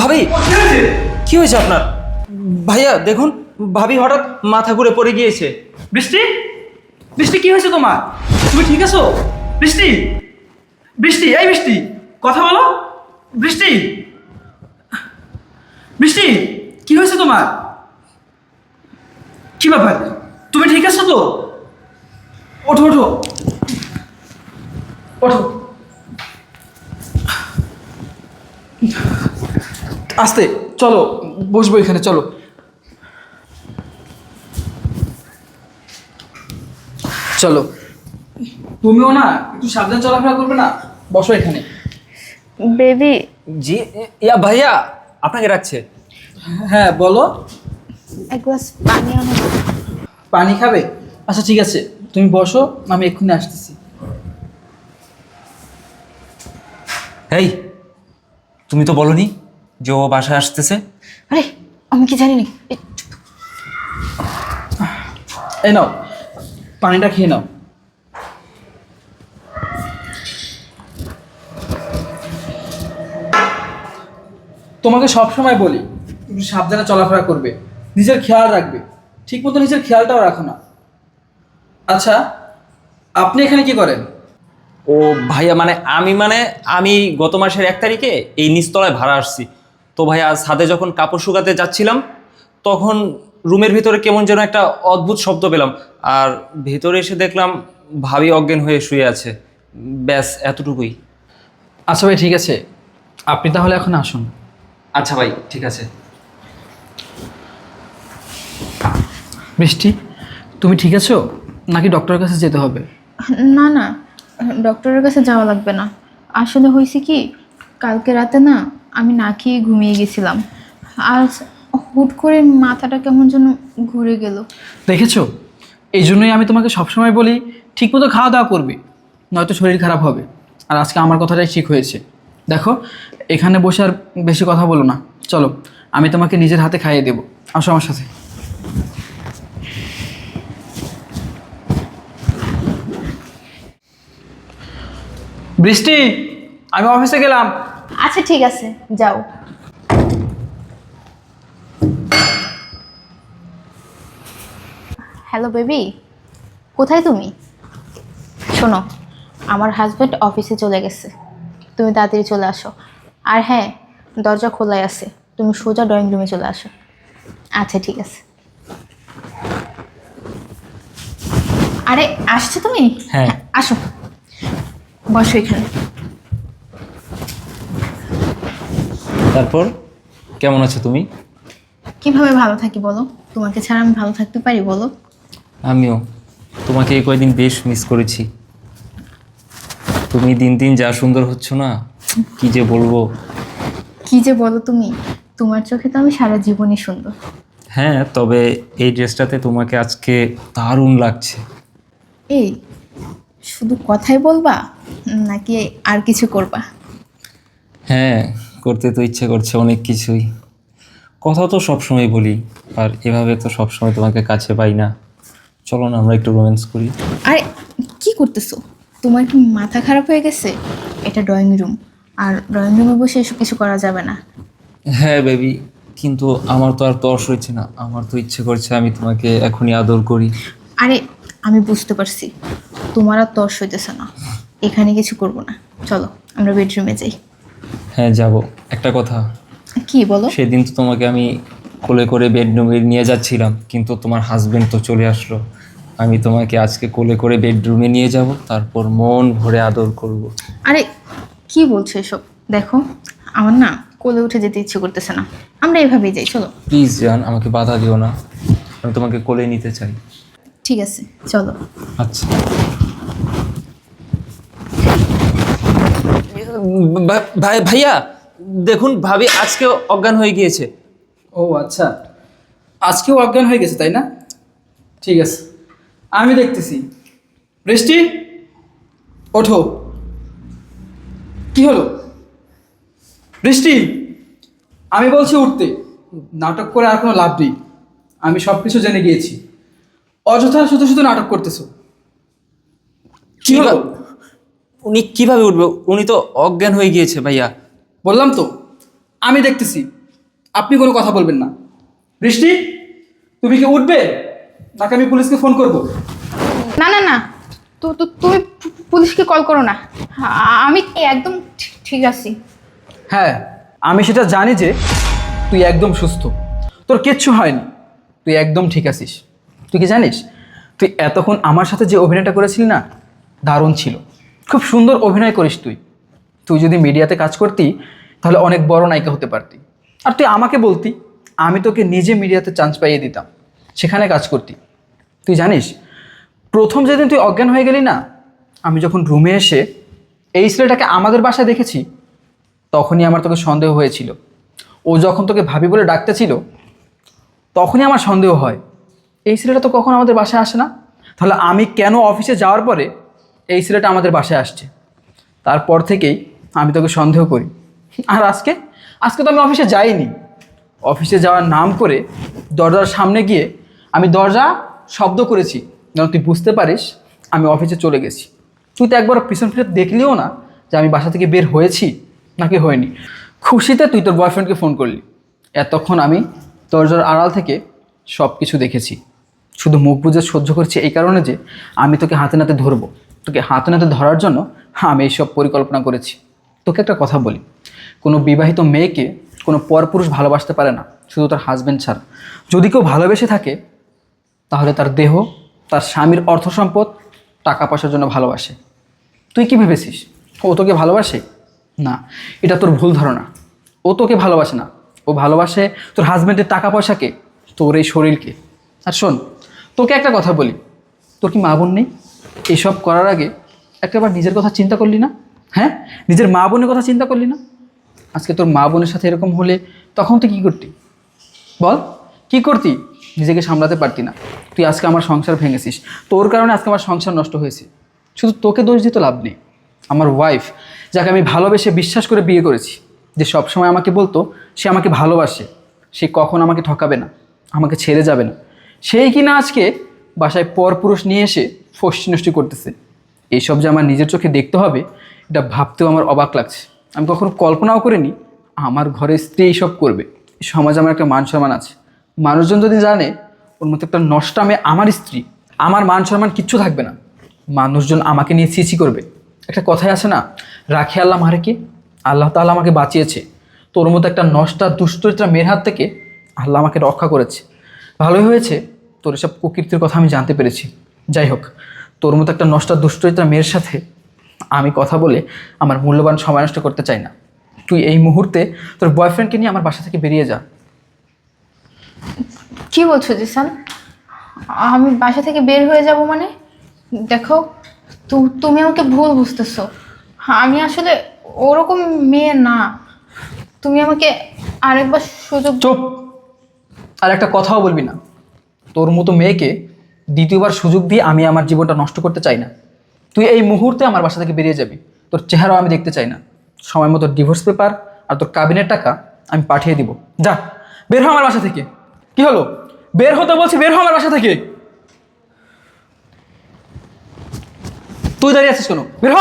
ভাবি? কি হয়েছে? আপনার? ভাইয়া দেখুন ভাবি হঠাৎ মাথা ঘুরে পড়ে গিয়েছে। বৃষ্টি? বৃষ্টি কি হয়েছে তোমার? তুমি ঠিক আছো? বৃষ্টি? বৃষ্টি এই বৃষ্টি কথা বলো। বৃষ্টি? বৃষ্টি কি হয়েছে তোমার? কি ব্যাপার? তুমি ঠিক আছো তো? ওঠো ওঠো। ওঠো। আস্তে চলো বসবো এখানে চলো। চলো। তুমিও না একটু সাবধান চলাফেরা করবে না? বসো এখানে। বেবি। জি ইয়া ভাইয়া আপনাকে রাখছে। হ্যাঁ বলো। এক গ্লাস পানি আনো। পানি খাবে? আচ্ছা ঠিক আছে তুমি বসো আমি এক্ষুনি আসতেছি। এই তুমি তো বলনি? যে ও বাসায় আসতেছে। আরে আমি কি জানি না? এই, এই নাও পানিটা খেয়ে নাও। তোমাকে সবসময় বলি একটু সাবধানে চলাফেরা করবে নিজের খেয়াল রাখবে। ঠিক মতো নিজের খেয়ালটাও রাখো না। আচ্ছা আপনি এখানে কি করেন? ও ভাইয়া মানে আমি মানে আমি গত মাসের এক তারিখে এই নিচতলায় ভাড়া আসছি। তো ভাইয়া ছাদে যখন কাপড় শুকাতে যাচ্ছিলাম তখন রুমের ভিতরে কেমন যেন একটা অদ্ভুত শব্দ পেলাম। আর ভেতরে এসে দেখলাম ভাবি অজ্ঞান হয়ে শুয়ে আছে। ব্যাস এতটুকুই। আচ্ছা ভাই ঠিক আছে। আপনি তাহলে এখন আসুন। আচ্ছা ভাই ঠিক আছে। বৃষ্টি তুমি ঠিক আছো? নাকি ডক্টরের কাছে যেতে হবে? না না ডক্টরের কাছে যাওয়া লাগবে না। আসলে হয়েছে কি কালকে রাতে না আমি না খেয়ে ঘুমিয়ে গেছিলাম। আর হুট করে মাথাটা কেমন যেন ঘুরে গেল। দেখেছ? এই জন্যই আমি তোমাকে সবসময় বলি, ঠিকমতো খাওয়া দাওয়া করবে, নয়তো শরীর খারাপ হবে। আর আজকে আমার কথাটাই ঠিক হয়েছে। দেখো, এখানে বসে আর বেশি কথা বলো না। চলো, আমি তোমাকে নিজের হাতে খাইয়ে দেবো। আসো আমার সাথে। বৃষ্টি, আমি অফিসে গেলাম। আচ্ছা ঠিক আছে যাও। হ্যালো বেবি কোথায় তুমি? শোনো আমার হাজব্যান্ড অফিসে চলে গেছে। তুমি তাড়াতাড়ি চলে আসো। আর হ্যাঁ দরজা খোলাই আছে। তুমি সোজা ড্রয়িং রুমে চলে আসো। আচ্ছা ঠিক আছে। আরে আসছো তুমি? হ্যাঁ। আসো। বসো এখানে। তারপর কেমন আছো তুমি? কীভাবে ভালো থাকি বলো? তোমাকে ছাড়া আমি ভালো থাকতে পারি বলো? আমিও। তোমাকে এই কয়দিন বেশ মিস করেছি। তুমি দিন দিন যা সুন্দর হচ্ছ না কি যে বলব? কি যে বলো তুমি? তোমার চোখে তো আমি সারা জীবনই সুন্দর। হ্যাঁ তবে এই ড্রেসটাতে তোমাকে আজকে দারুণ লাগছে। এই শুধু কথাই বলবা নাকি আর কিছু করবা? হ্যাঁ করতে তো ইচ্ছে করছে অনেক কিছুই। কথা তো সবসময় বলি আর এভাবে তো সবসময় তোমাকে কাছে পাই না। চলো না আমরা একটু রোম্যান্স করি। আরে কি করতেছো? তোমার কি মাথা খারাপ হয়ে গেছে? এটা ড্রয়িং রুম আর ড্রয়িং রুমে বসে এসব কিছু করা যাবে না। হ্যাঁ বেবি কিন্তু আমার তো আর তর্স হচ্ছে না। আমার তো ইচ্ছে করছে আমি তোমাকে এখনই আদর করি। আরে আমি বুঝতে পারছি। তোমার আর তর্স হইতেছে না। এখানে কিছু করব না। চলো আমরা বেডরুমে যাই। হ্যাঁ যাব। একটা কথা। কি বলো? সেদিন তো তোমাকে আমি কোলে করে বেডরুমে নিয়ে যাচ্ছিলাম কিন্তু তোমার হাজবেন্ড তো চলে আসলো। আমি তোমাকে আজকে কোলে করে বেডরুমে নিয়ে যাব তারপর মন ভরে আদর করব। আরে কি বলছো এসব? দেখো আমার না কোলে উঠে যেতে ইচ্ছে করতেছে না। আমরা এভাবেই যাই চলো। প্লিজ জান আমাকে বাধা দিও না। আমি তোমাকে কোলে নিতে চাই। ঠিক আছে চলো। আচ্ছা ভা- ভাই ভাইয়া দেখুন ভাবি আজকে অজ্ঞান হয়ে গিয়েছে। ও আচ্ছা। আজকেও অজ্ঞান হয়ে গেছে তাই না? ঠিক আছে। আমি দেখতেছি। বৃষ্টি? ওঠো। কি হলো? বৃষ্টি? আমি বলছি উঠতে। নাটক করে আর কোনো লাভ নেই। আমি সব কিছু জেনে গিয়েছি। অযথা শুধু শুধু নাটক করতেছো। কি হলো? উনি কীভাবে উঠবে? উনি তো অজ্ঞান হয়ে গিয়েছে ভাইয়া। বললাম তো আমি দেখতেছি আপনি কোনো কথা বলবেন না। বৃষ্টি তুমি কি উঠবে? নাকি আমি পুলিশকে ফোন করব? না না না তু- তু- তুমি পু- পুলিশকে কল করো না। আ- আমি একদম ঠি- ঠিক আছি। হ্যাঁ আমি সেটা জানি যে তুই একদম সুস্থ। তোর কিচ্ছু হয়নি। তুই একদম ঠিক আছিস। তুই কি জানিস? তুই এতক্ষণ আমার সাথে যে অভিনয়টা করেছিলি না দারুণ ছিল। খুব সুন্দর অভিনয় করিস তুই। তুই যদি মিডিয়াতে কাজ করতি, তাহলে অনেক বড় নায়িকা হতে পারতি। আর তুই আমাকে বলতি, আমি তোকে নিজে মিডিয়াতে চান্স পাইয়ে দিতাম। সেখানে কাজ করতি। তুই জানিস, প্রথম যেদিন তুই অজ্ঞান হয়ে গেলি না, আমি যখন রুমে এসে এই ছেলেটাকে আমাদের বাসায় দেখেছি, তখনই আমার তোকে সন্দেহ হয়েছিল। ও যখন তোকে ভাবি বলে ডাকতেছিল তখনই আমার সন্দেহ হয়, এই ছেলেটা তো কখন আমাদের বাসায় আসে না। তাহলে আমি কেন অফিসে যাওয়ার পরে এই ছেলেটা আমাদের বাসায় আসছে। তারপর থেকেই আমি তোকে সন্দেহ করি। আর আজকে? আজকে তো আমি অফিসে যাইনি। অফিসে যাওয়ার নাম করে দরজার সামনে গিয়ে আমি দরজা শব্দ করেছি। যেন তুই বুঝতে পারিস, আমি অফিসে চলে গেছি। তুই তো একবার পিছন ফিরে দেখলিও না যে আমি বাসা থেকে বের হয়েছি নাকি হয়নি। খুশিতে তুই তোর বয়ফ্রেন্ডকে ফোন করলি। এতক্ষণ আমি দরজার আড়াল থেকে সব কিছু দেখেছি। শুধু মুখ বুঝে সহ্য করছি এই কারণে যে আমি তোকে হাতে নাতে ধরবো। তোকে হাতে নাতে ধরার জন্য আমি এইসব পরিকল্পনা করেছি। তোকে একটা কথা বলি। কোনো বিবাহিত মেয়েকে কোনো পরপুরুষ ভালোবাসতে পারে না, শুধু তার হাজব্যান্ড ছাড়া। যদি কেউ ভালোবেসে থাকে, তাহলে তার দেহ, তার স্বামীর অর্থ সম্পদ, টাকা পয়সার জন্য ভালোবাসে। তুই কি ভেবেছিস? ও তোকে ভালোবাসে? না, এটা তোর ভুল ধারণা। ও তোকে ভালোবাসে না। ও ভালোবাসে তোর হাজব্যান্ডের টাকা পয়সাকে, তোর এই শরীরকে। আর শোন, তোকে একটা কথা বলি। তোর কি মা বোন নেই? এসব করার আগে একটাবার নিজের কথা চিন্তা করলি না? হ্যাঁ? নিজের মা বোনের কথা চিন্তা করলি না? আজকে তোর মা বোনের সাথে এরকম হলে তখন তুই কী করতি? বল, কি করতি? নিজেকে সামলাতে পারতি না। তুই আজকে আমার সংসার ভেঙেছিস। তোর কারণে আজকে আমার সংসার নষ্ট হয়েছে। শুধু তোকে দোষ দিতে লাভ নেই। আমার ওয়াইফ যাকে আমি ভালোবেসে বিশ্বাস করে বিয়ে করেছি, যে সবসময় আমাকে বলতো, সে আমাকে ভালোবাসে। সে কখন আমাকে ঠকাবে না? আমাকে ছেড়ে যাবে না। সেই কিনা আজকে বাসায় পরপুরুষ নিয়ে এসে ফষ্টি নষ্টি করতেছে। এইসব যে আমার নিজের চোখে দেখতে হবে, এটা ভাবতেও আমার অবাক লাগছে। আমি কখনো কল্পনাও করিনি, আমার ঘরে স্ত্রী এইসব করবে। সমাজে আমার একটা মান সম্মান আছে। মানুষজন যদি জানে, ওর মতো একটা নষ্টা মেয়ে আমার স্ত্রী, আমার মান সম্মান কিচ্ছু থাকবে না। মানুষজন আমাকে নিয়ে ছিছি করবে। একটা কথাই আছে না, রাখে আল্লাহ মারেকে আল্লাহ তাআলা আমাকে বাঁচিয়েছে। তোর মতো একটা নষ্টা দুষ্টরিত্রা মেয়ের হাত থেকে আল্লাহ আমাকে রক্ষা করেছে। ভালোই হয়েছে তোর এসব কুকীর্তির কথা আমি জানতে পেরেছি। যাই হোক তোর মতো একটা নষ্টা দুষ্টরিত্রা মেয়ের সাথে আমি কথা বলে আমার মূল্যবান সময় নষ্ট করতে চাই না। তুই এই মুহূর্তে তোর বয়ফ্রেন্ডকে নিয়ে আমার বাসা থেকে বেরিয়ে যা। কি বলছো জিসান? আমি বাসা থেকে বের হয়ে যাব মানে? দেখো তুমি আমাকে ভুল বুঝতেছো। আমি আসলে ওরকম মেয়ে না। তুমি আমাকে আরেকবার সুযোগ চুপ! আর একটা কথাও বলবি না। তোর মতো মেয়েকে দ্বিতীয়বার সুযোগ দিয়ে আমি আমার জীবনটা নষ্ট করতে চাই না। তুই এই মুহূর্তে আমার বাসা থেকে বেরিয়ে যাবি। তোর চেহারাও আমি দেখতে চাই না। সময় মতো ডিভোর্স পেপার আর তোর কাবিনের টাকা আমি পাঠিয়ে দিব। যা, বের হ আমার বাসা থেকে। কি হলো? বের হতে বলছি, বের হ আমার বাসা থেকে। তুই দাঁড়িয়ে আছিস কেন? বের হ।